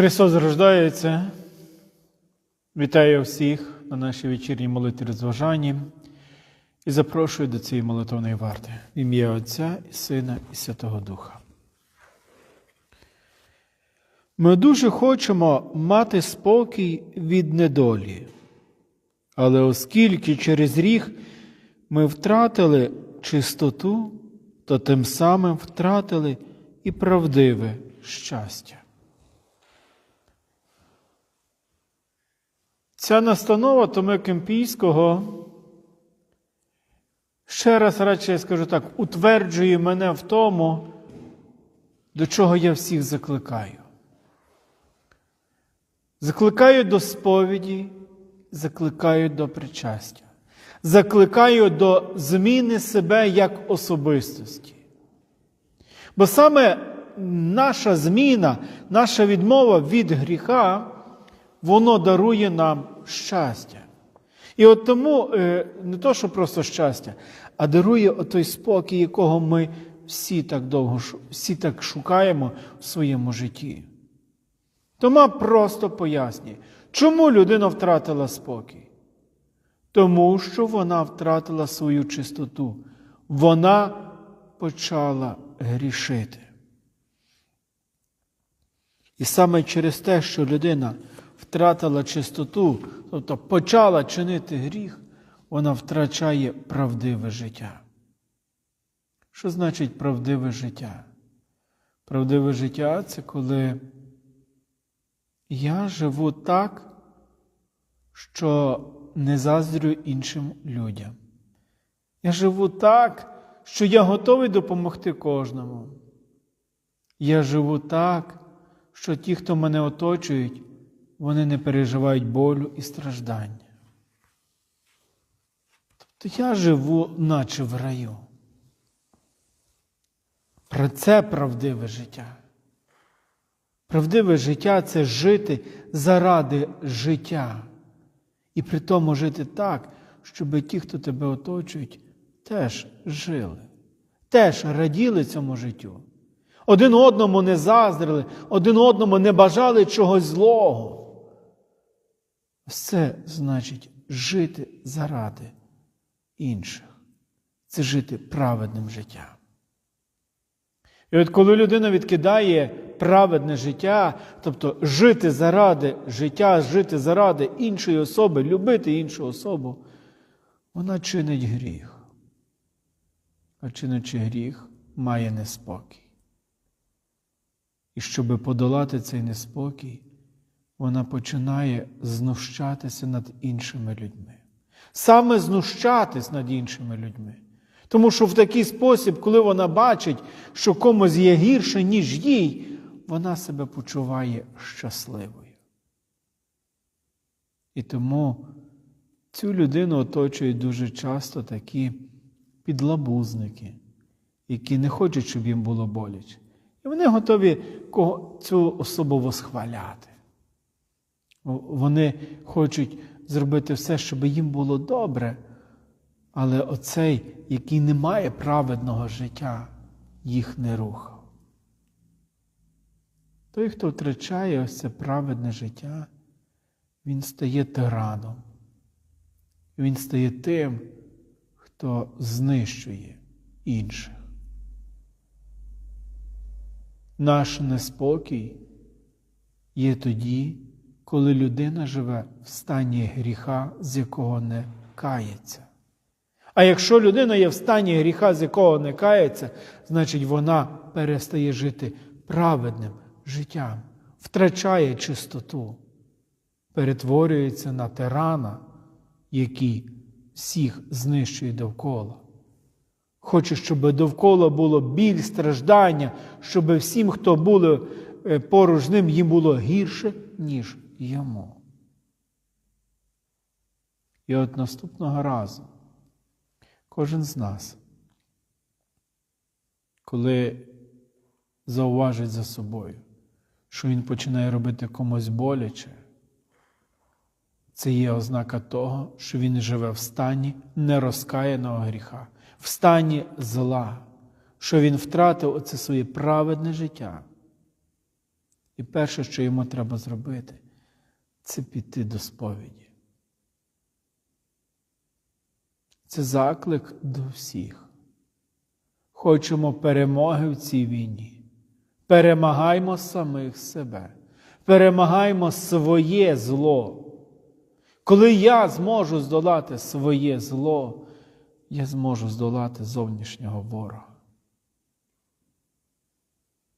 Христос рождається. Вітаю всіх на нашій вечірній молитві розважанні і запрошую до цієї молитовної варти в ім'я Отця і Сина і Святого Духа. Ми дуже хочемо мати спокій від недолі, але оскільки через ріг ми втратили чистоту, то тим самим втратили і правдиве щастя. Ця настанова Томи Кемпійського, ще раз радше я скажу так, утверджує мене в тому, до чого я всіх закликаю. Закликаю до сповіді, закликаю до причастя, закликаю до зміни себе як особистості. Бо саме наша зміна, наша відмова від гріха, воно дарує нам щастя. І от тому е, не то, що просто щастя, а дарує той спокій, якого ми всі так довго всі так шукаємо в своєму житті. Тома просто пояснює, чому людина втратила спокій? Тому що вона втратила свою чистоту. Вона почала грішити. І саме через те, що людина втратила чистоту, тобто почала чинити гріх, вона втрачає правдиве життя. Що значить правдиве життя? Правдиве життя це коли я живу так, що не заздрю іншим людям. Я живу так, що я готовий допомогти кожному. Я живу так, що ті, хто мене оточують, вони не переживають болю і страждання. Тобто я живу, наче в раю. Про це правдиве життя. Правдиве життя це жити заради життя. І при тому жити так, щоб ті, хто тебе оточують, теж жили, теж раділи цьому життю. Один одному не заздрили, один одному не бажали чогось злого. Це значить жити заради інших. Це жити праведним життям. І от коли людина відкидає праведне життя, тобто жити заради життя, жити заради іншої особи, любити іншу особу, вона чинить гріх. А чинячи гріх, має неспокій. І щоб подолати цей неспокій, вона починає знущатися над іншими людьми. Саме знущатись над іншими людьми. Тому що в такий спосіб, коли вона бачить, що комусь є гірше, ніж їй, вона себе почуває щасливою. І тому цю людину оточують дуже часто такі підлабузники, які не хочуть, щоб їм було боляче. І вони готові цю особу восхваляти. Вони хочуть зробити все, щоб їм було добре, але оцей, який не має праведного життя, їх не рухав. Той, хто втрачає ось це праведне життя, він стає тираном. Він стає тим, хто знищує інших. Наш неспокій є тоді, коли людина живе в стані гріха, з якого не кається. А якщо людина є в стані гріха, з якого не кається, значить вона перестає жити праведним життям, втрачає чистоту, перетворюється на тирана, який всіх знищує довкола. Хоче, щоб довкола було біль, страждання, щоб всім, хто були поруч з ним, їм було гірше, ніж йому. І от наступного разу кожен з нас, коли зауважить за собою, що він починає робити комусь боляче, це є ознака того, що він живе в стані нерозкаяного гріха, в стані зла, що він втратив оце своє праведне життя. І перше, що йому треба зробити, це піти до сповіді. Це заклик до всіх. Хочемо перемоги в цій війні. Перемагаймо самих себе, перемагаймо своє зло. Коли я зможу здолати своє зло, я зможу здолати зовнішнього ворога.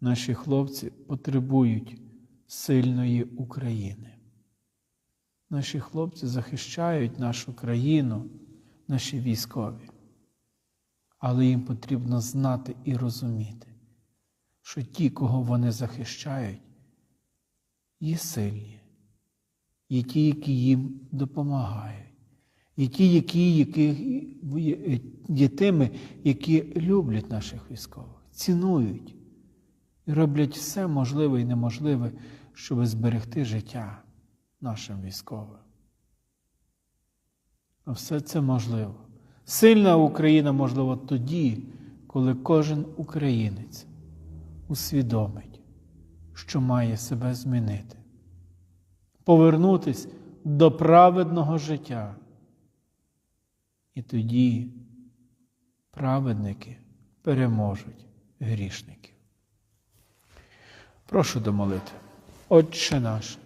Наші хлопці потребують сильної України. Наші хлопці захищають нашу країну, наші військові. Але їм потрібно знати і розуміти, що ті, кого вони захищають, є сильні, є ті, які їм допомагають, є ті, які, які є тими, які люблять наших військових, цінують і роблять все можливе і неможливе, щоб зберегти життя нашим військовим. А все це можливо. Сильна Україна можливо тоді, коли кожен українець усвідомить, що має себе змінити, повернутися до праведного життя. І тоді праведники переможуть грішників. Прошу до молитви. Отче наш,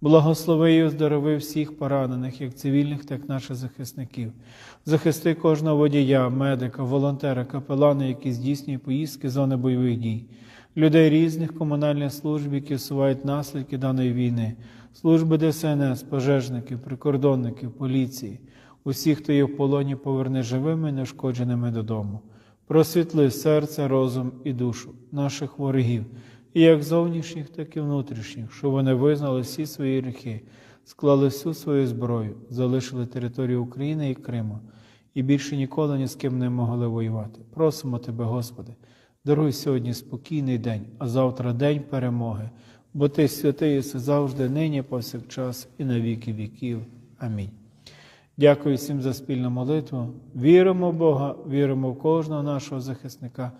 Благослови і оздорови всіх поранених, як цивільних, так і наших захисників. Захисти кожного водія, медика, волонтера, капелана, які здійснюють поїздки зони бойових дій, людей різних комунальних служб, які усувають наслідки даної війни, служби ДСНС, пожежників, прикордонників, поліції, усіх, хто є в полоні, поверни живими, неушкодженими додому. Просвітли серце, розум і душу наших ворогів і як зовнішніх, так і внутрішніх, щоб вони визнали всі свої гріхи, склали всю свою зброю, залишили територію України і Криму, і більше ніколи ні з ким не могли воювати. Просимо Тебе, Господи, даруй сьогодні спокійний день, а завтра день перемоги, бо Ти святий єси завжди, нині, повсякчас, і на віки віків. Амінь. Дякую всім за спільну молитву. Віримо в Бога, віримо в кожного нашого захисника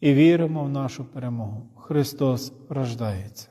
і віримо в нашу перемогу. Христос рождається.